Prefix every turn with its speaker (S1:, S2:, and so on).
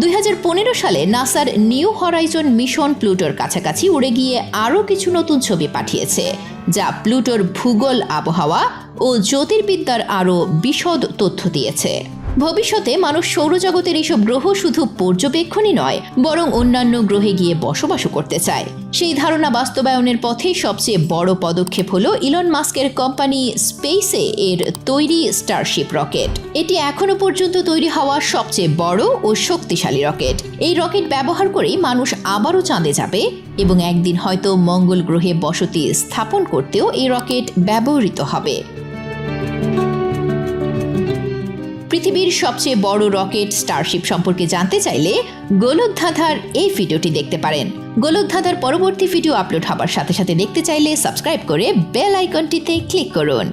S1: দুই হাজার পনেরো সালে নাসার নিউ হরাইজন মিশন প্লুটোর কাছাকাছি উড়ে গিয়ে আরও কিছু নতুন ছবি পাঠিয়েছে, যা প্লুটোর ভূগোল, আবহাওয়া ও জ্যোতির্বিদ্যার আরও বিশদ তথ্য দিয়েছে। ভবিষ্যতে মানুষ সৌরজগতের এইসব গ্রহ শুধু পর্যবেক্ষণই নয়, বরং অন্যান্য গ্রহে গিয়ে বসবাসও করতে চায়। সেই ধারণা বাস্তবায়নের পথে সবচেয়ে বড় পদক্ষেপ হলো ইলন মাস্কের কোম্পানি স্পেসে এর তৈরি স্টারশিপ রকেট। এটি এখনও পর্যন্ত তৈরি হওয়া সবচেয়ে বড় ও শক্তিশালী রকেট। এই রকেট ব্যবহার করেই মানুষ আবারও চাঁদে যাবে এবং একদিন হয়তো মঙ্গল গ্রহে বসতি স্থাপন করতেও এই রকেট ব্যবহৃত হবে। পৃথিবীর সবচেয়ে বড় রকেট স্টারশিপ সম্পর্কে জানতে চাইলে গোলকধাঁধার এই ভিডিওটি দেখতে পারেন। গোলকধাঁধার পরবর্তী ভিডিও আপলোড হবার সাথে সাথে দেখতে চাইলে সাবস্ক্রাইব করে বেল আইকনটিতে ক্লিক করুন।